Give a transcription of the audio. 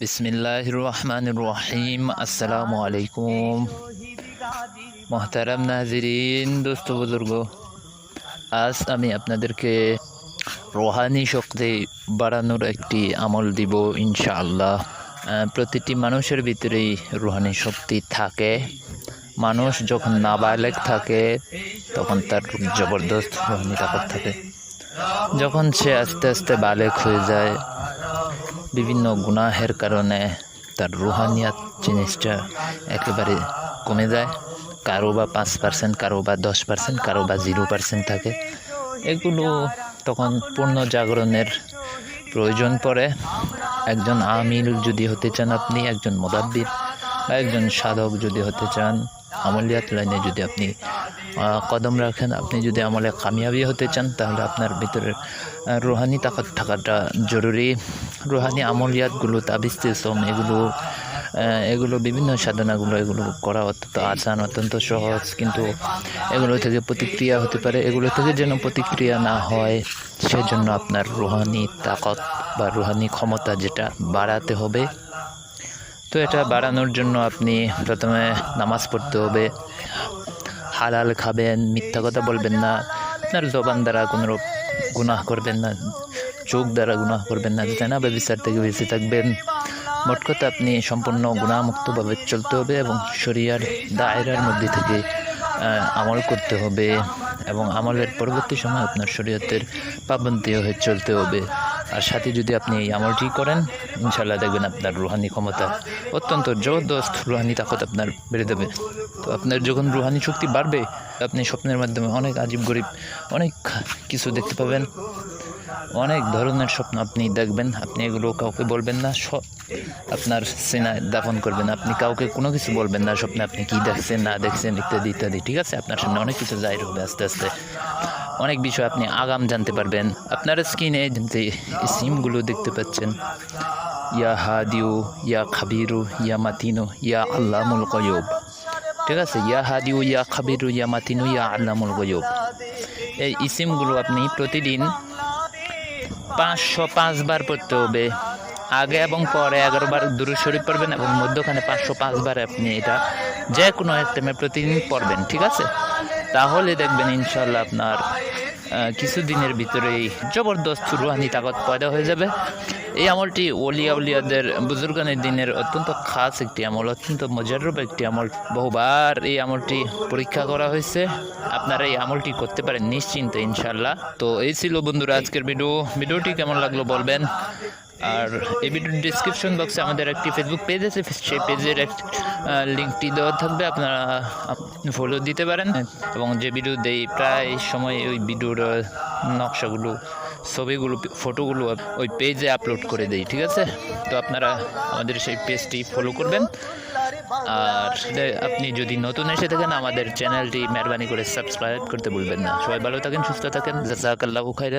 বিসমিল্লাহ রহমান রহিম আসসালামু আলাইকুম মোহতারাম নাজরিন, দোস্ত বুজুর্গ, আজ আমি আপনাদেরকে রোহানি শক্তি বাড়ানোর একটি আমল দিব ইনশাআল্লাহ। প্রতিটি মানুষের ভিতরেই রোহানি শক্তি থাকে। মানুষ যখন নাবালেক থাকে, তখন তার জবরদস্ত রোহানি তাকত থাকে। যখন সে আস্তে আস্তে বালেক হয়ে যায় বিভিন্ন গুনাহের কারণে তার রুহানিয়াত জিনিসটা একেবারে কমে যায়। কারও বা পাঁচ পার্সেন্ট কারও বা দশ পার্সেন্ট কারও বা জিরো পার্সেন্ট থাকে। এগুলো তখন পূর্ণ জাগরণের প্রয়োজন পড়ে। একজন আমিল যদি হতে চান আপনি, একজন মোদাব্বির বা একজন সাধক যদি হতে চান আমলিয়াত লাইনে যদি আপনি কদম রাখেন, আপনি যদি আমলে কামিয়াবি হতে চান, তাহলে আপনার ভিতরে রুহানি তাকাত থাকাটা জরুরি। রুহানি আমলিয়াতগুলো তাবিজ তিলসম এগুলো এগুলো বিভিন্ন সাধনাগুলো, এগুলো করা অত্যন্ত আসান, অত্যন্ত সহজ, কিন্তু এগুলো থেকে প্রতিক্রিয়া হতে পারে। এগুলো থেকে যেন প্রতিক্রিয়া না হয়, সেজন্য আপনার রুহানি তাকত বা রুহানি ক্ষমতা যেটা বাড়াতে হবে। তো এটা বাড়ানোর জন্য আপনি প্রথমে নামাজ পড়তে হবে। হালাল খাবেন, মিথ্যা কথা বলবেন না। আপনার জবান দ্বারা কোনো রূপ গুনাহ করবেন না, চোখ দ্বারা গুনাহ করবেন না। জানা বা বিচার থেকে বেঁচে থাকবেন। মোট কথা আপনি সম্পূর্ণ গুণামুক্তভাবে চলতে হবে এবং শরিয়ার দায়রার মধ্যে থেকে আমল করতে হবে এবং আমলের পরবর্তী সময় আপনার শরীয়তের পাবন্দি হয়ে চলতে হবে। আর সাথে যদি আপনি এই আমলটি করেন ইনশাল্লাহ দেখবেন আপনার রুহানি ক্ষমতা অত্যন্ত জবরদস্ত রুহানি তাকত আপনার বেড়ে দেবে তো আপনার যখন রুহানি শক্তি বাড়বে, আপনি স্বপ্নের মাধ্যমে অনেক আজীব গরিব, অনেক কিছু দেখতে পাবেন। অনেক ধরনের স্বপ্ন আপনি দেখবেন। আপনি এগুলো কাউকে বলবেন না আপনার সেনায় দাপন করবেন। আপনি কাউকে কোনো কিছু বলবেন না, স্বপ্নে আপনি কি দেখছেন, না দেখছেন, ইত্যাদি ইত্যাদি। ঠিক আছে? আপনার সামনে অনেক কিছু জাহির হবে আস্তে আস্তে। অনেক বিষয় আপনি আগাম জানতে পারবেন। আপনার স্ক্রিনে যে সিমগুলো দেখতে পাচ্ছেন, ইয়া হাদিউ, ইয়া খাবিরু, ইয়া মাতিনু, ইয়া আল্লামুল কয়ুব ঠিক আছে? ইয়া হাদিউ, ইয়া খাবিরু, ইয়া মাতিনু, ইয়া আল্লামুল গয়ুব। এই ইসিমগুলো আপনি প্রতিদিন পাঁচশো পাঁচবার পড়তে হবে। আগে এবং পরে এগারো বার দূরে শরীফ পড়বেন এবং মধ্যখানে পাঁচশো পাঁচবার আপনি এটা যে কোনো এক টাইমে প্রতিদিন পড়বেন। ঠিক আছে? তাহলে দেখবেন ইনশাল্লাহ আপনার কিছুদিনের ভিতরেই জবরদস্ত রুহানি তাকত পয়দা হয়ে যাবে। এই আমলটি ওলিয়া উলিয়াদের বুজুর্গানের দিনের অত্যন্ত খাস একটি আমল, অত্যন্ত মজারূপ একটি আমল। বহুবার এই আমলটি পরীক্ষা করা হয়েছে। আপনারা এই আমলটি করতে পারেন নিশ্চিন্ত ইনশাল্লাহ তো এই ছিল বন্ধুরা আজকের ভিডিও। ভিডিওটি কেমন লাগল বলবেন? আর এই ভিডিওর ডিসক্রিপশন বক্সে আমাদের একটি ফেসবুক পেজ আছে, সেই পেজের এক লিঙ্কটি দেওয়া থাকবে, আপনারা ফলো দিতে পারেন। এবং যে ভিডিও দেই, প্রায় সময় ওই ভিডিওর নকশাগুলো, ছবিগুলো ফটোগুলো ওই পেজে আপলোড করে দেই, ঠিক আছে? তো আপনারা আমাদের সেই পেজটি ফলো করবেন। আর আপনি যদি নতুন এসে থাকেন, আমাদের চ্যানেলটি মেহরবানি করে সাবস্ক্রাইব করতে ভুলবেন না। সবাই ভালো থাকেন, সুস্থ থাকেন। জাজাকাল্লাহু খাইরান